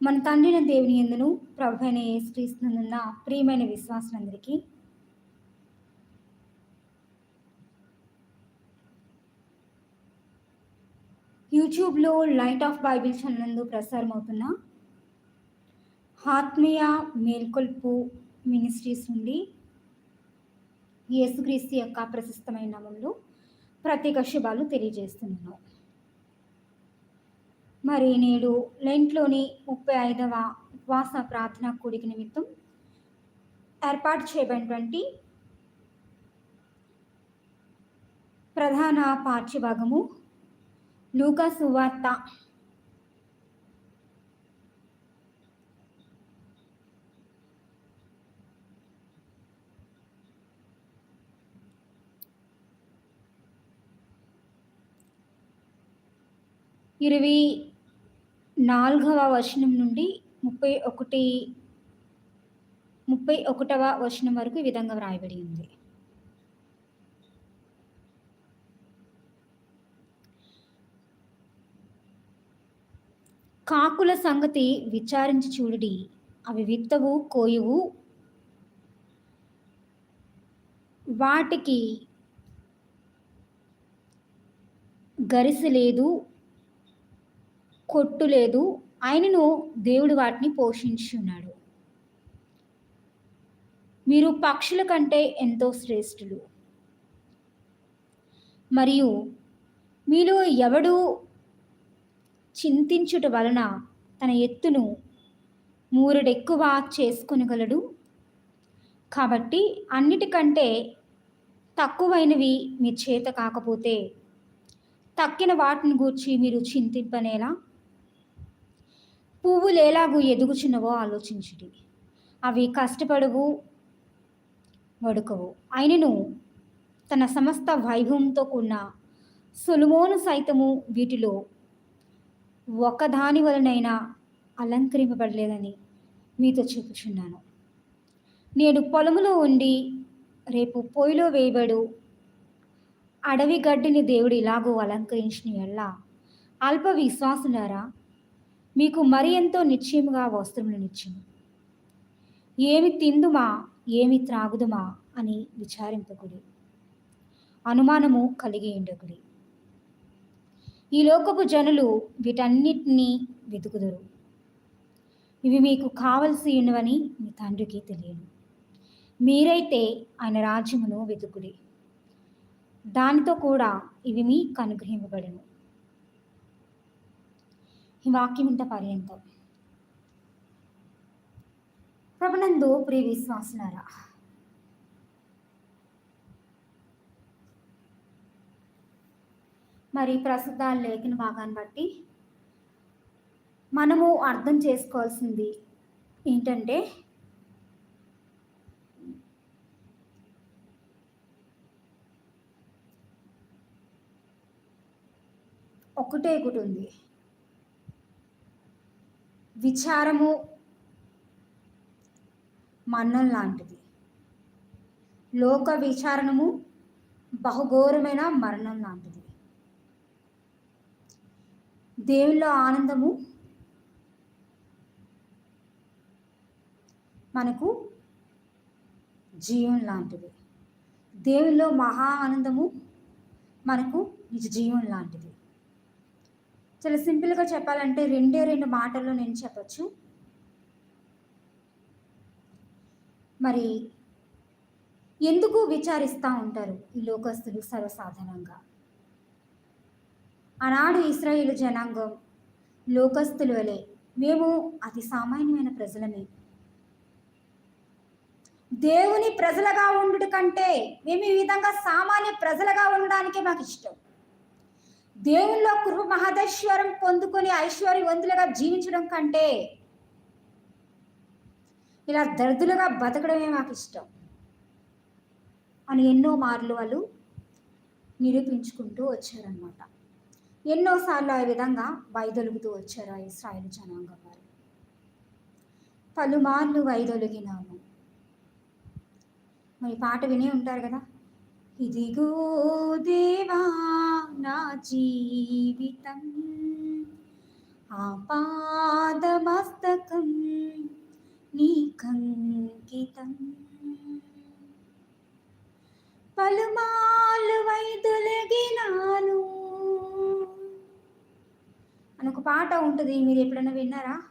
మన తండ్రిన దేవుని ఎందును ప్రభు అయిన యేసుక్రీస్తునున్న ప్రియమైన విశ్వాసులందరికీ. యూట్యూబ్లో లైట్ ఆఫ్ బైబిల్ ఛానల్ నందు ప్రసారం అవుతున్న ఆత్మీయ మేల్కొల్పు మినిస్ట్రీస్ నుండి యేసుక్రీస్తు యొక్క ప్రశస్తమైన నామంలో ప్రత్యేక శుభాలు తెలియజేస్తున్నాను. మరి నేడు లెంట్లోని ముప్పై ఐదవ ఉపవాస ప్రార్థన కూడిక నిమిత్తం ఏర్పాటు చేయబడినటువంటి ప్రధాన పాఠ్యభాగము లూకా సువార్త ఇరవై నాలుగవ వచనం నుండి ముప్పై ఒకటి ముప్పై ఒకటవ వచనం వరకు ఈ విధంగా వ్రాయబడి ఉంది. కాకుల సంగతి విచారించి చూడుడి అవి విత్తవు కోయువు. వాటికి గరిసె లేదు కొట్టు లేదు. ఆయనను దేవుడు వాటిని పోషించున్నాడు మీరు పక్షుల కంటే ఎంతో శ్రేష్ఠులు. మరియు మీలో ఎవడు చింతించుట వలన తన ఎత్తును మూరెడెక్కువ చేసుకొనగలడు? కాబట్టి అన్నిటికంటే తక్కువైనవి మీ చేత కాకపోతే తక్కిన వాటిని గూర్చి మీరు చింతింపనేలా? పువ్వులు ఎలాగూ ఎదుగుచున్నవో ఆలోచించుడి. అవి కష్టపడవు వడుకవు. అయినను తన సమస్త వైభవంతో కూడిన సులుమోను సైతము వీటిలో ఒకదాని వలనైనా అలంకరింపబడలేదని మీతో చెప్పుచున్నాను. నేను పొలములో ఉండి రేపు పొయ్యిలో వేయబడు అడవి గడ్డిని దేవుడు ఇలాగూ అలంకరించిన ఎల్లా అల్ప విశ్వాసులారా మీకు మరి ఎంతో నిశ్చయముగా వస్త్రములనిచ్చును ఏమి తిందుమా ఏమి త్రాగుదుమా అని విచారింపకుడి. అనుమానము కలిగి ఉండకుడి. ఈ లోకపు జనులు వీటన్నిటినీ వెతుకుదురు. ఇవి మీకు కావలసి ఉన్నవని మీ తండ్రికి తెలియను మీరైతే ఆయన రాజ్యమును వెతుకుడి. దానితో కూడా ఇవి మీకు అనుగ్రహింపబడను ఈ వాక్యం ఇంత పర్యంతం. ప్రభునందు ప్రియ విశ్వాసులారా మరి ప్రస్తుత లేఖన భాగాన్ని బట్టి మనము అర్థం చేసుకోవాల్సింది ఏంటంటే ఒకటే ఒకటి ఉంది. విచారము మన్నం లాంటిది. లోక విచారణము బహుఘోరమైన మరణం లాంటిది. దేవుల్లో ఆనందము మనకు జీవం లాంటిది. దేవుల్లో మహా ఆనందము మనకు నిజ జీవం లాంటిది. చాలా సింపుల్గా చెప్పాలంటే రెండే రెండు మాటల్లో నేను చెప్పచ్చు. మరి ఎందుకు విచారిస్తూ ఉంటారు ఈ లోకస్తులు సర్వసాధారణంగా? ఆనాడు ఇస్రాయేల్ జనాంగం లోకస్తులు వలె మేము అతి సామాన్యమైన ప్రజలమే. దేవుని ప్రజలుగా ఉండుట కంటే మేము ఈ విధంగా సామాన్య ప్రజలుగా ఉండడానికే మాకు ఇష్టం దేవుల్లో కృప మహదైశ్వరం పొందుకొని ఐశ్వర్యవంతులుగా జీవించడం కంటే ఇలా దరిద్రులుగా బతకడమే మాకు ఇష్టం అని ఎన్నో మార్లు వాళ్ళు నిరూపించుకుంటూ వచ్చారనమాట ఎన్నోసార్లు ఆ విధంగా వైదొలుగుతూ వచ్చారు ఆ ఇస్రాయల్ జనాంగం వారు. పలుమార్లు వైదొలిగినాము. మరి పాట వినే ఉంటారు కదా? ఇదిగో దేవా నా జీవితం. ఆపాదమస్తకం నీకంకితం పలుమాలు వైదొలగినాను. అని ఒక పాట ఉంటుంది మీరు ఎప్పుడైనా విన్నారా?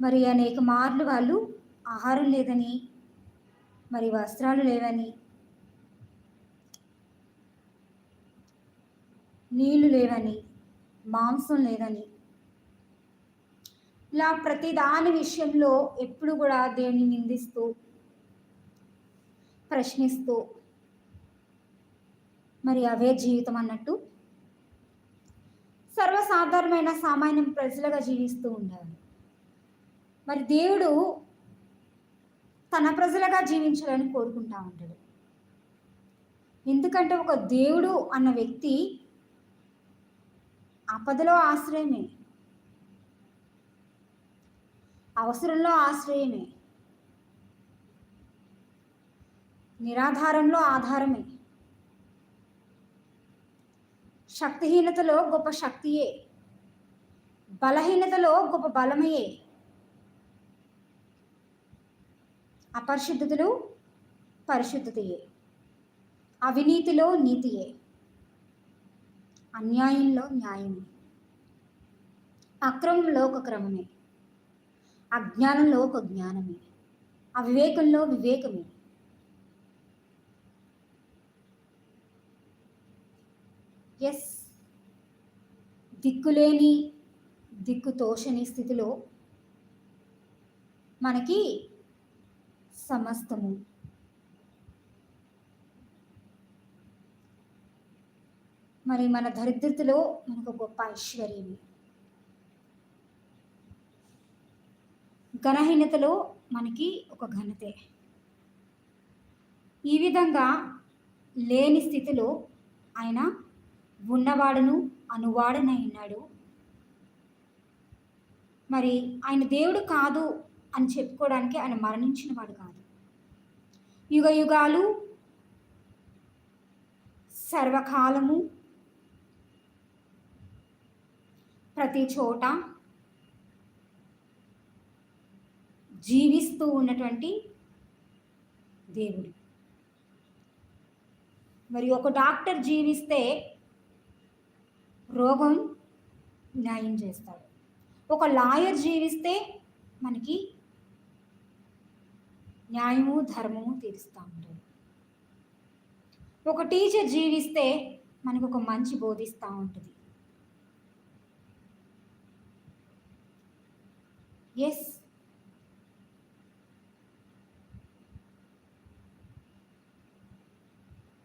మరి అనేక మార్లు వాళ్ళు ఆహారం లేదని మరి వస్త్రాలు లేవని నీళ్ళు లేవని మాంసం లేదని. ఇలా ప్రతి దాని విషయంలో ఎప్పుడు కూడా దేవుని నిందిస్తూ ప్రశ్నిస్తూ మరి అవే జీవితం అన్నట్టు సర్వసాధారణమైన సామాన్యం ప్రజలుగా జీవిస్తూ ఉండాలి. మరి దేవుడు తన ప్రజలుగా జీవించాలని కోరుకుంటా ఉంటాడు. ఎందుకంటే ఒక దేవుడు అన్న వ్యక్తి ఆపదలో ఆశ్రయమే. అవసరంలో ఆశ్రయమే. నిరాధారంలో ఆధారమే. శక్తిహీనతలో గొప్ప శక్తియే. బలహీనతలో గొప్ప బలమయే అపరిశుద్ధతలో పరిశుద్ధతయే. అవినీతిలో నీతియే. అన్యాయంలో న్యాయమే. అక్రమంలో ఒక క్రమమే. అజ్ఞానంలో ఒక జ్ఞానమే. అవివేకంలో వివేకమే. ఎస్. దిక్కులేని దిక్కు తోషని స్థితిలో మనకి సమస్తము. మరి మన దరిద్రతలో మనకు గొప్ప ఐశ్వర్యమే. ఘనహీనతలో మనకి ఒక ఘనతే. ఈ విధంగా లేని స్థితిలో ఆయన ఉన్నవాడును అనువాడనై ఉన్నాడు. మరి ఆయన దేవుడు కాదు అని చెప్పుకోవడానికి ఆయన మరణించిన వాడు కాదు. యుగ యుగాలు సర్వకాలము ప్రతి చోట జీవిస్తూ ఉన్నటువంటి దేవుడు. మరి ఒక డాక్టర్ జీవిస్తే రోగం న్యాయం చేస్తాడు. ఒక లాయర్ జీవిస్తే మనకి న్యాయము ధర్మము తీరుస్తూ ఉంటాడు ఒక టీచర్ జీవిస్తే మనకు ఒక మంచి బోధిస్తూ ఉంటుంది. ఎస్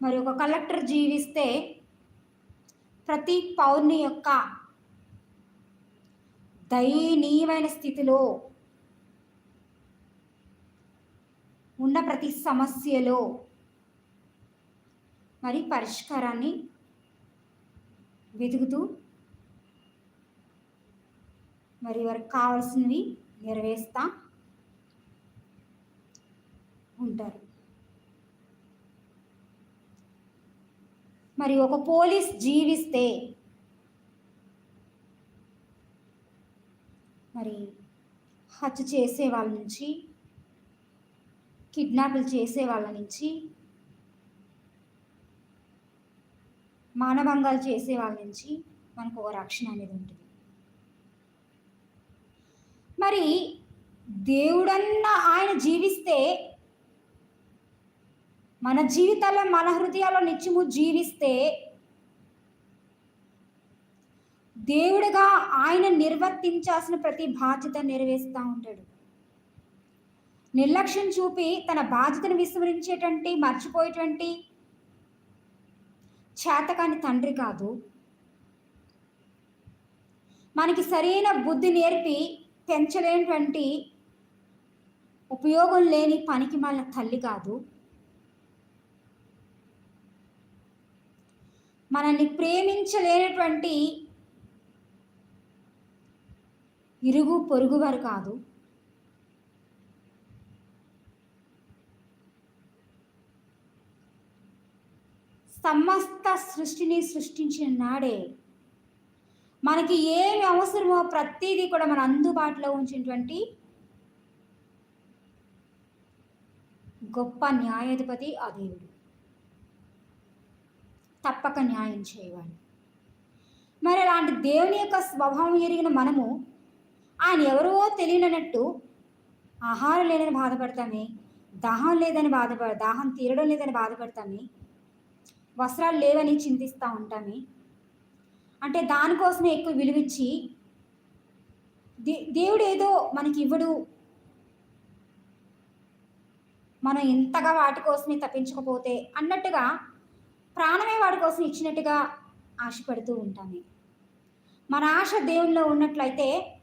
మరి ఒక కలెక్టర్ జీవిస్తే ప్రతి పౌర్ణి యొక్క దయనీయమైన స్థితిలో ఉన్న ప్రతి సమస్యలో మరి పరిష్కారాన్ని వెతుకుతూ మరి వారికి కావాల్సినవి నెరవేరుస్తా ఉంటారు. మరి ఒక పోలీస్ జీవిస్తే మరి హత్య చేసే వాళ్ళ నుంచి కిడ్నాపులు చేసే వాళ్ళ నుంచి మానభంగాలు చేసే వాళ్ళ నుంచి మనకు ఒక రక్షణ అనేది ఉంటుంది. మరి దేవుడన్న ఆయన జీవిస్తే మన జీవితాల్లో మన హృదయాల్లో నిత్యము జీవిస్తే దేవుడిగా ఆయన నిర్వర్తించాల్సిన ప్రతి బాధ్యత నెరవేరుస్తూ ఉంటాడు. నిర్లక్ష్యం చూపి తన బాధ్యతను విస్మరించేటువంటి మర్చిపోయేటువంటి చేతకాని తండ్రి కాదు. మనకి సరైన బుద్ధి నేర్పి పెంచలేనటువంటి ఉపయోగం లేని పనికి మన తల్లి కాదు. మనల్ని ప్రేమించలేనటువంటి ఇరుగు పొరుగువారు కాదు. సమస్త సృష్టిని సృష్టించిన నాడే. మనకి ఏమి అవసరమో ప్రతిదీ కూడా మన అందుబాటులో ఉంచినటువంటి గొప్ప న్యాయాధిపతి ఆ దేవుడు. తప్పక న్యాయం చేయవాడు మరి అలాంటి దేవుని యొక్క స్వభావం ఎరిగిన మనము ఆయన ఎవరో తెలియనట్టు ఆహారం లేదని బాధపడతామే దాహం లేదని బాధపడ దాహం తీరడం లేదని బాధపడతామే వస్త్రాలు లేవని చింతిస్తూ ఉంటామే. అంటే దానికోసమే ఎక్కువ విలువిచ్చి దే దేవుడు ఏదో మనకి ఇవ్వడు మనం ఇంతగా వాటి కోసమే తప్పించకపోతే అన్నట్టుగా ప్రాణమే వాడి కోసం ఇచ్చినట్టుగా ఆశపడుతూ ఉంటామే. మన ఆశ దేవుల్లో ఉన్నట్లయితే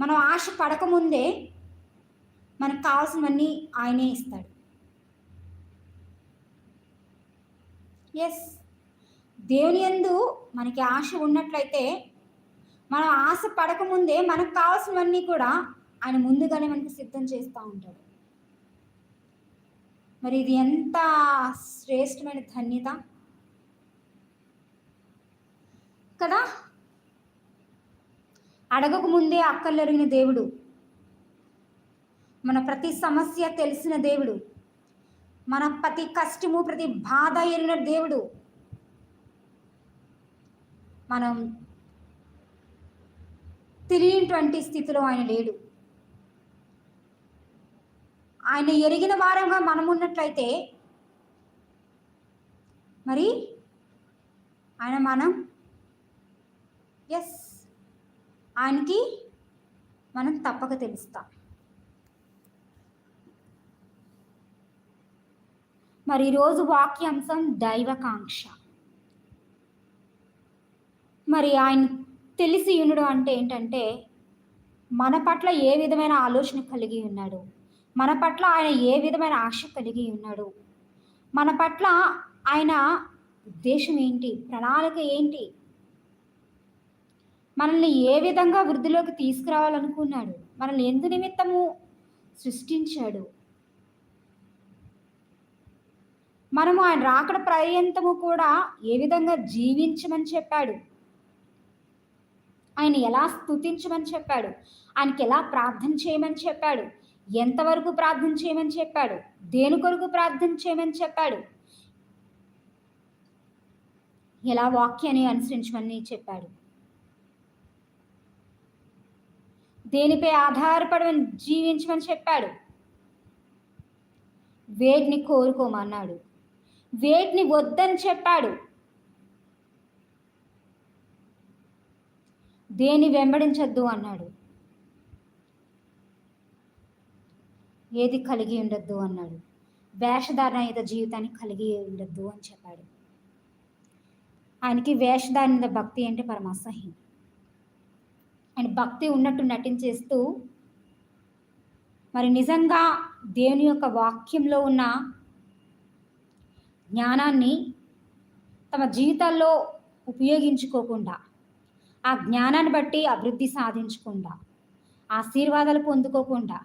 మనం ఆశ పడకముందే మనకు కావాల్సినవన్నీ ఆయనే ఇస్తాడు. ఎస్ దేవుని ఎందు మనకి ఆశ ఉన్నట్లయితే మనం ఆశ పడకముందే మనకు కావాల్సినవన్నీ కూడా ఆయన ముందుగానే మనకి సిద్ధం చేస్తూ ఉంటాడు. మరి ఇది ఎంత శ్రేష్టమైన ధన్యత. కదా? అడగక ముందే అక్కర్లెరిగిన దేవుడు. మన ప్రతి సమస్య తెలిసిన దేవుడు. మన ప్రతి కష్టము ప్రతి బాధ ఎరిగిన దేవుడు. మనం తెలియనటువంటి స్థితిలో ఆయన లేడు. ఆయన ఎరిగిన వారంగా మనం ఉన్నట్లయితే మరి ఆయన మనం? ఎస్ ఆయనకి మనం తప్పక తెలుస్తాం. మరి ఈరోజు వాక్యాంశం దైవకాంక్ష. మరి ఆయన తెలిసి ఉండడం అంటే ఏంటంటే మన పట్ల ఏ విధమైన ఆలోచన కలిగి ఉన్నాడు? మన పట్ల ఆయన ఏ విధమైన ఆశ కలిగి ఉన్నాడు? మన పట్ల ఆయన ఉద్దేశం ఏంటి? ప్రణాళిక ఏంటి? మనల్ని ఏ విధంగా వృద్ధిలోకి తీసుకురావాలనుకున్నాడు? మనల్ని ఎందు నిమిత్తము సృష్టించాడు? మనము ఆయన రాకడ పర్యంతము కూడా ఏ విధంగా జీవించమని చెప్పాడు? ఆయన ఎలా స్తుతించమని చెప్పాడు? ఆయనకి ఎలా ప్రార్థన చేయమని చెప్పాడు? ఎంతవరకు ప్రార్థన చేయమని చెప్పాడు? దేని కొరకు ప్రార్థన చేయమని చెప్పాడు? ఎలా వాక్యాన్ని అనుసరించమని చెప్పాడు? దేనిపై ఆధారపడమని జీవించమని చెప్పాడు? వేడిని కోరుకోమన్నాడు. వేటిని వద్దని చెప్పాడు. దేని వెంబడించద్దు అన్నాడు. ఏది కలిగి ఉండద్దు అన్నాడు. వేషధారణ జీవితాన్ని కలిగి ఉండద్దు అని చెప్పాడు. ఆయనకి వేషధారణ భక్తి అంటే పరమ అసహ్యం ఆయన భక్తి ఉన్నట్టు నటించేస్తూ మరి నిజంగా దేవుని యొక్క వాక్యంలో ఉన్న జ్ఞానాన్ని తమ జీవితాల్లో ఉపయోగించుకోకుండా ఆ జ్ఞానాన్ని బట్టి అభివృద్ధి సాధించకుండా ఆశీర్వాదాలు పొందుకోకుండా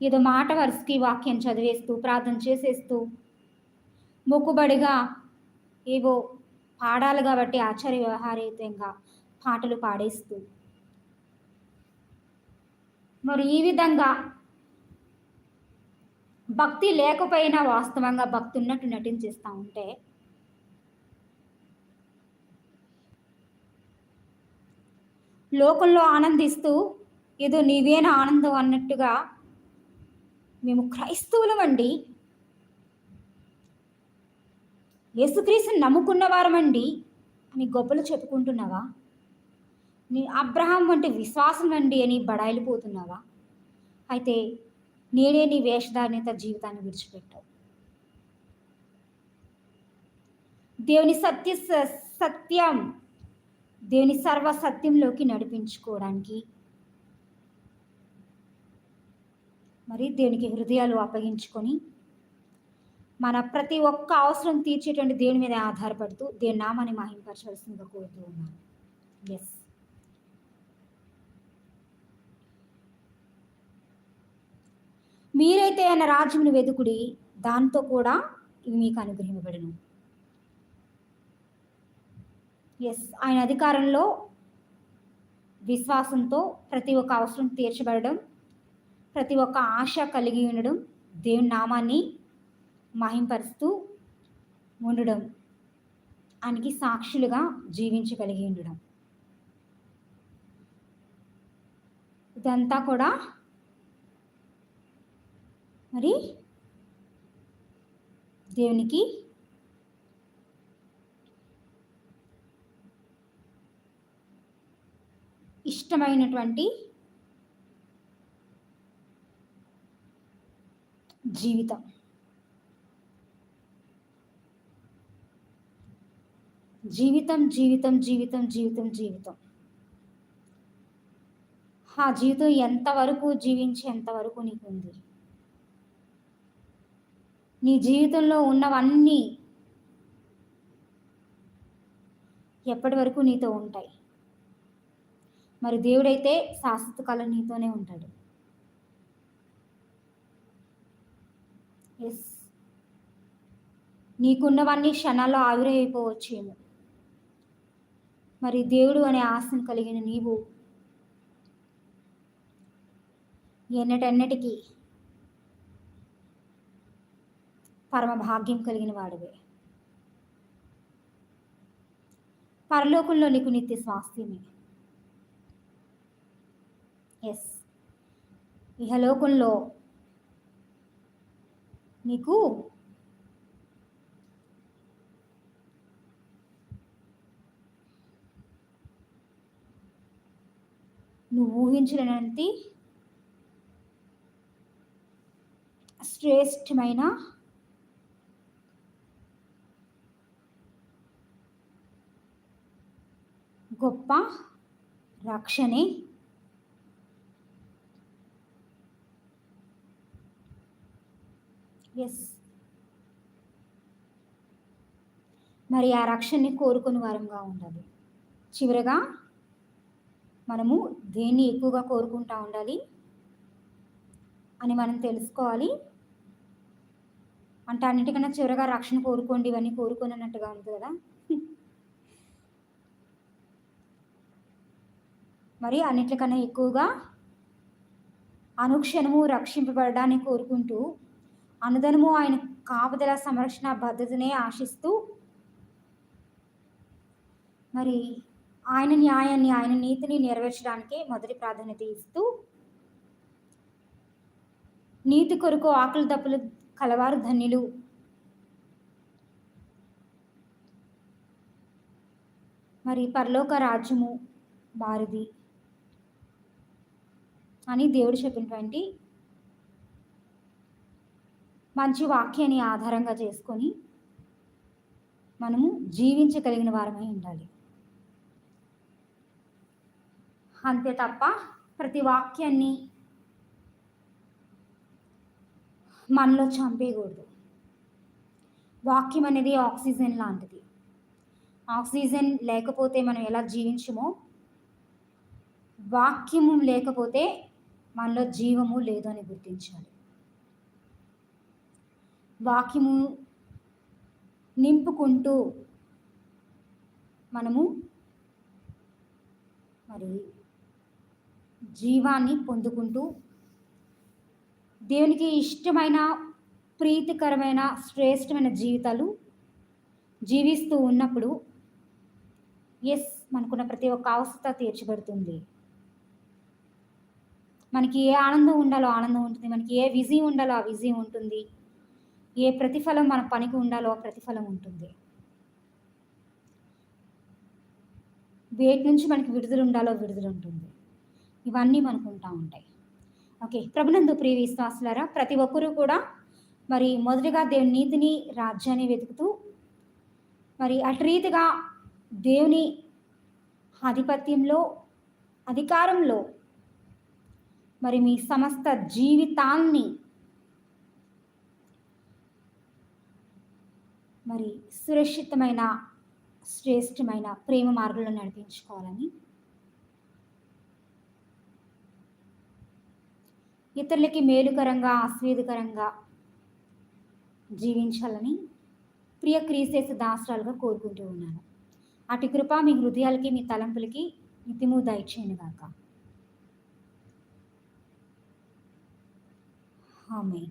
ఏదో మాట వరుసకి వాక్యం చదివేస్తూ ప్రార్థన చేసేస్తూ మొక్కుబడిగా ఏవో పాడాలి కాబట్టి ఆచార్య వ్యవహారయుతంగా పాటలు పాడేస్తూ. మరి ఈ విధంగా భక్తి లేకపోయినా వాస్తవంగా భక్తి ఉన్నట్టు నటించేస్తూ ఉంటే. లోకంలో ఆనందిస్తూ ఏదో నీవేనా ఆనందం అన్నట్టుగా మేము క్రైస్తవులమండి. యేసుక్రీస్తుని నమ్ముకున్న వారమండి అని గొప్పలు చెప్పుకుంటున్నావా? నీ అబ్రహాం వంటి విశ్వాసం అండి అని బడాయిలు పోతున్నావా? అయితే నేనే నీ వేషధారణత జీవితాన్ని విడిచిపెట్టావు. దేవుని సత్య సత్యం దేవుని సర్వ సత్యంలోకి నడిపించుకోవడానికి మరి దేవునికి హృదయాలు అప్పగించుకొని మన ప్రతి ఒక్క అవసరం తీర్చేటువంటి దేవుని మీద ఆధారపడుతూ దేని నామాన్ని మహింపరచవలసిందిగా కోరుతూ ఉన్నాను. ఎస్ మీరైతే ఆయన రాజ్యమును వెతుకుడి దాంతో కూడా ఇవి మీకు అనుగ్రహింపబడును. ఎస్ ఆయన అధికారంలో విశ్వాసంతో ప్రతి ఒక్క అవసరం తీర్చబడడం ప్రతి ఒక్క ఆశ కలిగి ఉండడం దేవుని నామాన్ని మహింపరుస్తూ ఉండడం ఆయనకి సాక్షులుగా జీవించగలిగి ఉండడం. ఇదంతా కూడా మరి దేవునికి ఇష్టమైనటువంటి జీవితం. జీవితం జీవితం జీవితం జీవితం జీవితం. ఆ జీవితం ఎంతవరకు జీవించేంతవరకు నీకు ఉంది నీ జీవితంలో ఉన్నవన్నీ ఎప్పటి వరకు నీతో ఉంటాయి? మరి దేవుడైతే శాశ్వత కాలం నీతోనే ఉంటాడు. ఎస్ నీకున్నవన్నీ క్షణాల్లో ఆవిరైపోవచ్చేమో. మరి దేవుడు అనే ఆశను కలిగిన నీవు ఎన్నటెన్నటికీ పరమ భాగ్యం కలిగిన వాడివే. పరలోకంలో నీకు నిత్య స్వాస్థ్యమే. ఎస్ ఇహలోకంలో నీకు నువ్వు ఊహించలేనంత శ్రేష్టమైన గొప్ప రక్షణే. ఎస్ మరి ఆ రక్షణని కోరుకుని వారంగా ఉండాలి. చివరగా మనము దేన్ని ఎక్కువగా కోరుకుంటా ఉండాలి అని మనం తెలుసుకోవాలి. అంటే అన్నిటికన్నా చివరగా రక్షణ కోరుకోండి ఇవన్నీ కోరుకున్నట్టుగా ఉంది కదా. మరి అన్నిటికన్నా ఎక్కువగా అనుక్షణము రక్షింపబడడాన్ని కోరుకుంటూ అనుదనము ఆయన కాపుదల సంరక్షణ భద్రతనే ఆశిస్తూ మరి ఆయన న్యాయాన్ని ఆయన నీతిని నెరవేర్చడానికే మొదటి ప్రాధాన్యత ఇస్తూ నీతి కొరకు ఆకలి దప్పులు కలవారు ధన్యులు. మరి పరలోక రాజ్యము వారిది. అని దేవుడు చెప్పినటువంటి మంచి వాక్యాన్ని ఆధారంగా చేసుకొని మనము జీవించగలిగిన వారమై ఉండాలి. అంతే తప్ప ప్రతి వాక్యాన్ని మనలో చంపేయకూడదు. వాక్యం అనేది ఆక్సిజన్ లాంటిది. ఆక్సిజన్ లేకపోతే మనం ఎలా జీవించమో వాక్యము లేకపోతే మనలో జీవము లేదు అని గుర్తించాలి. వాక్యము నింపుకుంటూ మనము మరి జీవాన్ని పొందుకుంటూ దేవునికి ఇష్టమైన ప్రీతికరమైన శ్రేష్టమైన జీవితాలు జీవిస్తూ ఉన్నప్పుడు ఎస్ మనకున్న ప్రతి ఒక్క అవసరత తీర్చబడుతుంది. మనకి ఏ ఆనందం ఉండాలో ఆనందం ఉంటుంది. మనకి ఏ విజయం ఉండాలో ఆ విజయం ఉంటుంది. ఏ ప్రతిఫలం మన పనికి ఉండాలో ఆ ప్రతిఫలం ఉంటుంది. వేటి నుంచి మనకి విడుదల ఉండాలో విడుదల ఉంటుంది. ఇవన్నీ మనకు ఉంటా ఉంటాయి. ఓకే ప్రభునందు ప్రియ విశ్వాసులారా ప్రతి ఒక్కరూ కూడా మరి మొదటిగా దేవుని నీతిని రాజ్యాన్ని వెతుకుతూ మరి అటు రీతిగా దేవుని ఆధిపత్యంలో అధికారంలో మరి మీ సమస్త జీవితాన్ని మరి సురక్షితమైన శ్రేష్టమైన ప్రేమ మార్గంలో నడిపించుకోవాలని. ఇతరులకి మేలుకరంగా ఆస్వేదకరంగా జీవించాలని ప్రియ క్రీసేసు దాసరాలుగా కోరుకుంటూ ఉన్నాను. అటు కృప మీ హృదయాలకి మీ తలంపులకి నిత్యము దయచేయను గాక. ఆమె.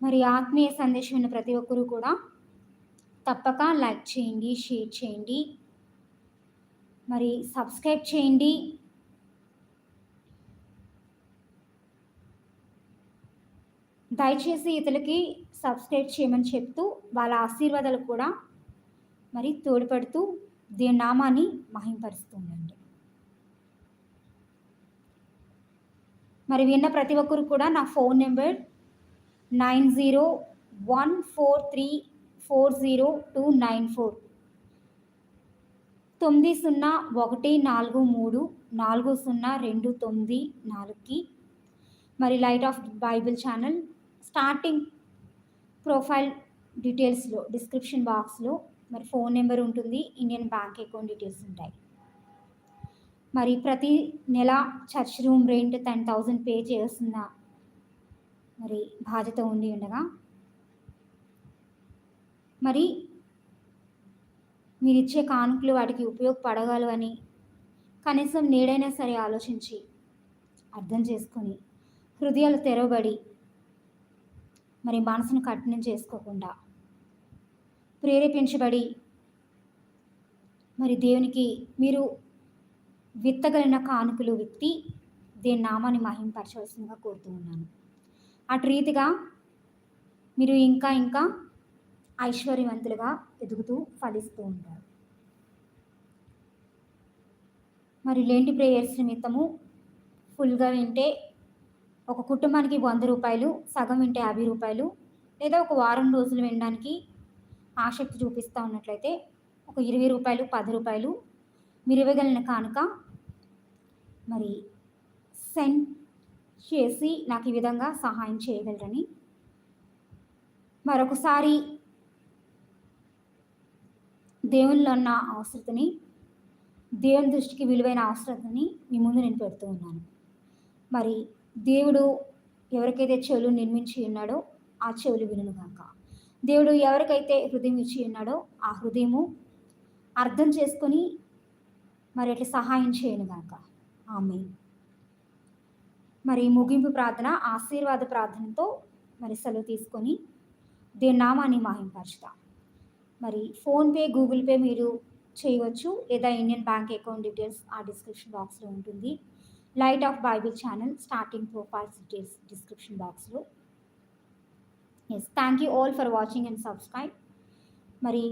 మరి ఆత్మీయ సందేశం ఉన్న ప్రతి ఒక్కరూ కూడా తప్పక లైక్ చేయండి షేర్ చేయండి. మరి సబ్స్క్రైబ్ చేయండి. దయచేసి ఇతరులకి సబ్స్క్రైబ్ చేయమని చెప్తూ వాళ్ళ ఆశీర్వాదాలు కూడా మరి తోడ్పడుతూ దీని నామాన్ని మహింపరుస్తుండండి. మరి విన్న ప్రతి ఒక్కరు కూడా నా phone number nine zero one four three four zero two nine four. తొమ్మిది సున్నా ఒకటి నాలుగు మూడు నాలుగు సున్నా రెండు తొమ్మిది నాలుగుకి మరి light of Bible channel starting profile డీటెయిల్స్లో description బాక్స్లో మరి ఫోన్ నెంబర్ ఉంటుంది. ఇండియన్ బ్యాంక్ అకౌంట్ డీటెయిల్స్ ఉంటాయి. మరి ప్రతి నెల church room rent ten thousand pay చేస్తున్న మరి బాధ్యత ఉండి ఉండగా మరి మీరు ఇచ్చే కానుకలు వాటికి ఉపయోగపడగలవు అని కనీసం నేడైనా సరే ఆలోచించి అర్థం చేసుకొని హృదయాలు తెరవబడి మరి మనసును కఠినం చేసుకోకుండా. ప్రేరేపించబడి మరి దేవునికి మీరు విత్తగలిగిన కానుకలు విత్తి దేని నామాన్ని మహింపరచవలసిందిగా కోరుతూ ఉన్నాను. అటు రీతిగా మీరు ఇంకా ఇంకా ఐశ్వర్యవంతులుగా ఎదుగుతూ ఫలిస్తూ ఉంటారు. మరి లేంటి ప్రేయర్స్ నిమిత్తము ఫుల్గా వింటే ఒక కుటుంబానికి వంద రూపాయలు సగం వింటే యాభై రూపాయలు లేదా ఒక వారం రోజులు వినడానికి ఆసక్తి చూపిస్తూ ఉన్నట్లయితే ఒక ఇరవై రూపాయలు పది రూపాయలు మీరు ఇవ్వగలిగిన కానుక మరి సెండ్ చేసి నాకు ఈ విధంగా సహాయం చేయగలరని మరొకసారి దేవునిలో ఉన్న అవసరతని దేవుని దృష్టికి విలువైన అవసరతని మీ ముందు నేను పెడుతూ ఉన్నాను. మరి దేవుడు ఎవరికైతే చెవులు నిర్మించి ఉన్నాడో ఆ చెవులు వినుగాక దేవుడు ఎవరికైతే హృదయం ఇచ్చి ఉన్నాడో ఆ హృదయము అర్థం చేసుకొని మరి అట్లా సహాయం చేయనుగాక ఆమె మరి ముగింపు ప్రార్థన ఆశీర్వాద ప్రార్థనతో మరి సెలవు తీసుకొని దేని నామాన్ని మాహింపరచుతాం. మరి ఫోన్పే గూగుల్ పే మీరు చేయవచ్చు. లేదా ఇండియన్ బ్యాంక్ అకౌంట్ డీటెయిల్స్ ఆ డిస్క్రిప్షన్ బాక్స్లో ఉంటుంది. Light of Bible channel starting profiles details description బాక్స్లో yes thank you all for watching and subscribe మరి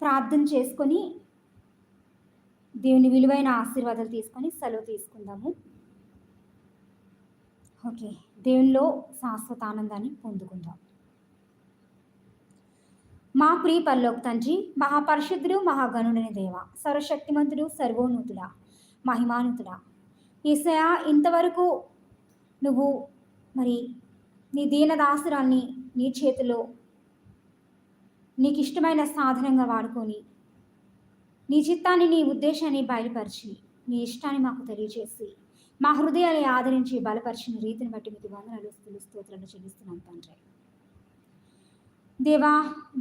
ప్రార్థన చేసుకొని దేవుని విలువైన ఆశీర్వాదాలు తీసుకొని సెలవు తీసుకుందాము. ఓకే దేవునిలో శాశ్వత ఆనందాన్ని పొందుకుందాం. మా ప్రియ పరలోక తండ్రి మహాపరిశుద్ధుడు మహాగణుడని దేవ సర్వశక్తిమంతుడు సర్వోన్నతుడా మహిమానుతుడా. ఈసయా ఇంతవరకు నువ్వు మరి నీ దీనదాసురాన్ని నీ చేతిలో నీకు ఇష్టమైన సాధనంగా వాడుకొని నీ చిత్తాన్ని నీ ఉద్దేశాన్ని బయలుపరిచి నీ ఇష్టాన్ని మాకు తెలియజేసి మా హృదయాన్ని ఆదరించి బలపరిచిన రీతిని బట్టి మీకు వందనాలు స్థులు స్తోత్రాలు చెల్లిస్తున్నాం తండ్రి. దేవా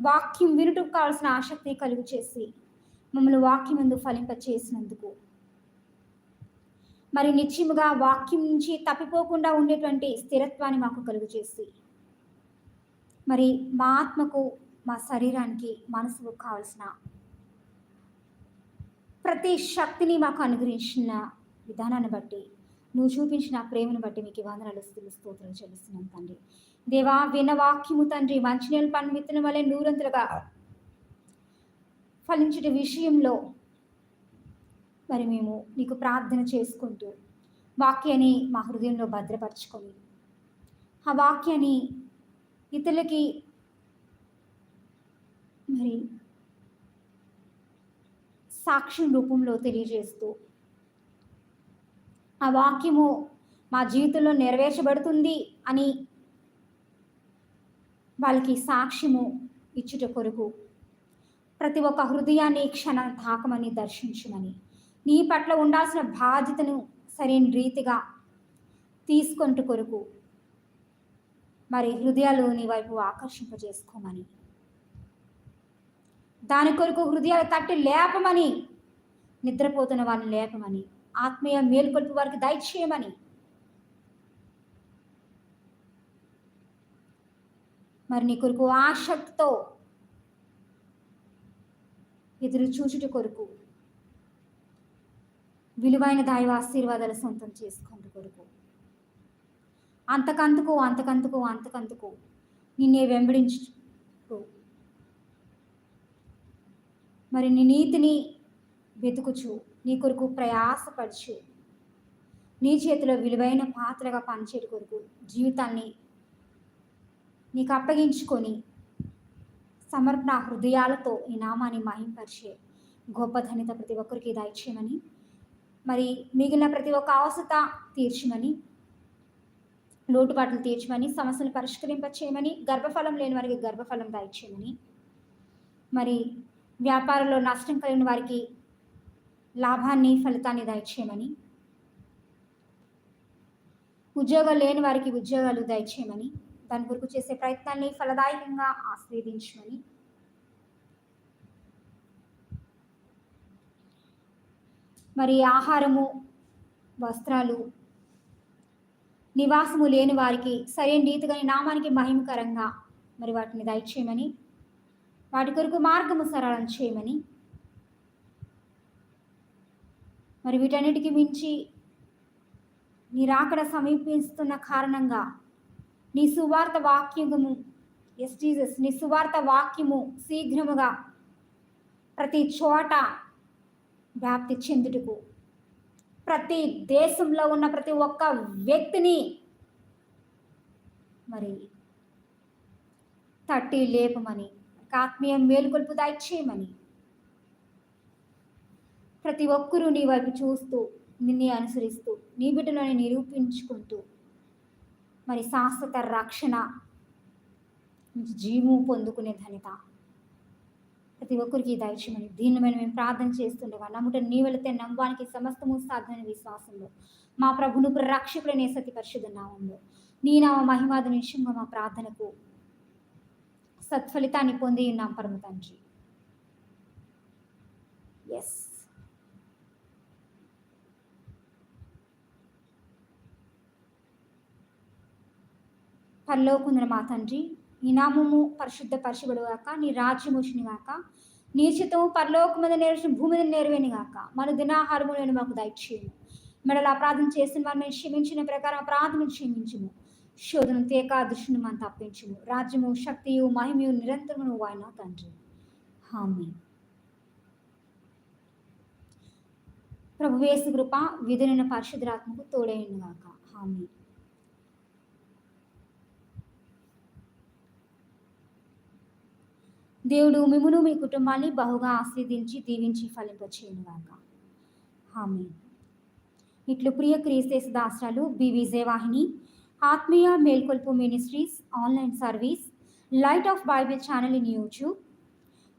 వాక్యం వినుటకు కావాల్సిన ఆసక్తి కలుగు చేసి మమ్మల్ని వాక్యం ముందు ఫలింప చేసినందుకు మరి నిత్యముగా వాక్యం నుంచి తప్పిపోకుండా ఉండేటువంటి స్థిరత్వాన్ని మాకు కలుగు చేసి మరి మా ఆత్మకు మా శరీరానికి మనసుకు కావలసిన ప్రతి శక్తిని మాకు అనుగ్రహించిన విధానాన్ని బట్టి నువ్వు చూపించిన ప్రేమను బట్టి మీకు వందనాలు స్థితి స్తోత్రాలు చెల్లిస్తున్నాం తండ్రి. దేవా విన్న వాక్యము తండ్రి మంచినీళ్ళ పని విత్తనం వలె నూరంతులుగా ఫలించిన విషయంలో మరి మేము నీకు ప్రార్థన చేసుకుంటూ వాక్యాన్ని మా హృదయంలో భద్రపరచుకొని ఆ వాక్యాన్ని ఇతరులకి మరి సాక్ష్యం రూపంలో తెలియజేస్తూ ఆ వాక్యము మా జీవితంలో నెరవేర్చబడుతుంది అని వాళ్ళకి సాక్ష్యము ఇచ్చుట కొరకు ప్రతి ఒక్క హృదయాన్ని క్షణ తాకమని దర్శించమని. నీ పట్ల ఉండాల్సిన బాధ్యతను సరైన రీతిగా తీసుకుంటు కొరకు మరి హృదయాలు నీ వైపు ఆకర్షింపజేసుకోమని. దాని కొరకు హృదయాలు తట్టి లేపమని నిద్రపోతున్న వాళ్ళని లేపమని ఆత్మీయ మేలుకొల్పు వారికి దయచేయమని మరి నీ కొరకు ఆసక్తితో ఎదురు చూచుట కొరకు విలువైన దైవ ఆశీర్వాదాలు సొంతం చేసుకుంటు కొరకు. అంతకంతకు అంతకంతకు అంతకంతకు నిన్నే వెంబడించు మరి నీ నీతిని వెతుకుచు నీ కొరకు ప్రయాసపరచు నీ చేతిలో విలువైన పాత్రగా పనిచేయడం కొరకు జీవితాన్ని నీకు అప్పగించుకొని సమర్పణ హృదయాలతో ఈ నామాన్ని మహింపరిచే గొప్ప ధనిత ప్రతి ఒక్కరికి దయచేయమని మరి మిగిలిన ప్రతి ఒక్క అవసత తీర్చమని లోటుపాట్లు తీర్చమని సమస్యలు పరిష్కరింపచేయమని గర్భఫలం లేని వారికి గర్భఫలం దయచేయమని మరి వ్యాపారంలో నష్టం కలిగిన వారికి లాభాన్ని ఫలితాన్ని దయచేయమని ఉద్యోగాలు లేని వారికి ఉద్యోగాలు దయచేయమని దాని కొరకు చేసే ప్రయత్నాన్ని ఫలదాయకంగా ఆస్వాదించమని మరి ఆహారము వస్త్రాలు నివాసము లేని వారికి సరైన రీతిగా నామానికి మహిమకరంగా మరి వాటిని దయచేయమని వాటి కొరకు మార్గము సరళం చేయమని మరి వీటన్నిటికీ మించి నీ రాకడ సమీపిస్తున్న కారణంగా నీ సువార్త వాక్యము ఎస్ జీసస్ నీ సువార్త వాక్యము శీఘ్రముగా ప్రతి చోట వ్యాప్తి చెందుటకు ప్రతి దేశంలో ఉన్న ప్రతి ఒక్క వ్యక్తిని మరి తట్టి లేపమని ఆత్మీయ మేలుకొల్పు దాయిచ్చేయమని ప్రతి ఒక్కరూ నీ వైపు చూస్తూ నిన్నే అనుసరిస్తూ నీ బిడ్డలోని నిరూపించుకుంటూ మరి శాశ్వత రక్షణ జీవు పొందుకునే ధనిత ప్రతి ఒక్కరికి దయచేయమని దీన్ని మేము మేము ప్రార్థన చేస్తుండగా నమ్ముట నీ వెళితే నమ్మడానికి సమస్తము సాధన విశ్వాసంలో. మా ప్రభును రక్షకుడనే సతి పరిశుద్ధ నామంలో. నీ నామ మహిమాద నిమిషంగా మా ప్రార్థనకు సత్ఫలితాన్ని పొంది ఉన్నాం పరమ తండ్రి. ఎస్ పరలోకుందిన మా తండ్రి నీ నామము పరిశుద్ధ పరిశుభడుగాక నీ రాజ్యము గాక నీ చిత్తము మీద నేర్చిన భూమి మీద నేర్వేని గాక మన దినాహారము నేను మాకు దయచేయము. మెడల అపరాధం చేసిన వారిని క్షమించిన ప్రకారం అపరాధం క్షమించము. శోధన తేకా దృష్టిని మనం తప్పించము. రాజ్యము శక్తియు మహిమయు నిరంతరము ఆయన తండ్రి. హామీ ప్రభు వేసు కృప విధులైన పరిశుద్ధాత్మకు తోడైనగాక హామీ దేవుడు మిమ్మును మీ కుటుంబాన్ని బహుగా ఆస్వాదించి దీవించి ఫలింపచేయనుగాక. హామీ ఇట్లు ప్రియ క్రీస్తేశ దాసరాలు బి విజయవాహిని ఆత్మీయ మేల్కొల్పు ministries online service light of Bible channel in YouTube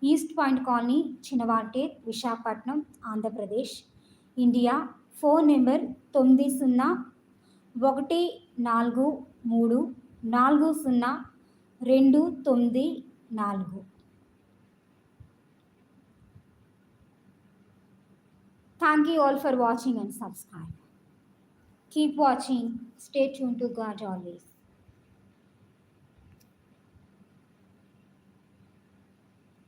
east point colony చిన్నవాటే Visakhapatnam Andhra Pradesh India phone number తొమ్మిది సున్నా ఒకటి నాలుగు మూడు నాలుగు సున్నా రెండు తొమ్మిది నాలుగు. Thank you all for watching and subscribe. Keep watching. Stay tuned to God always.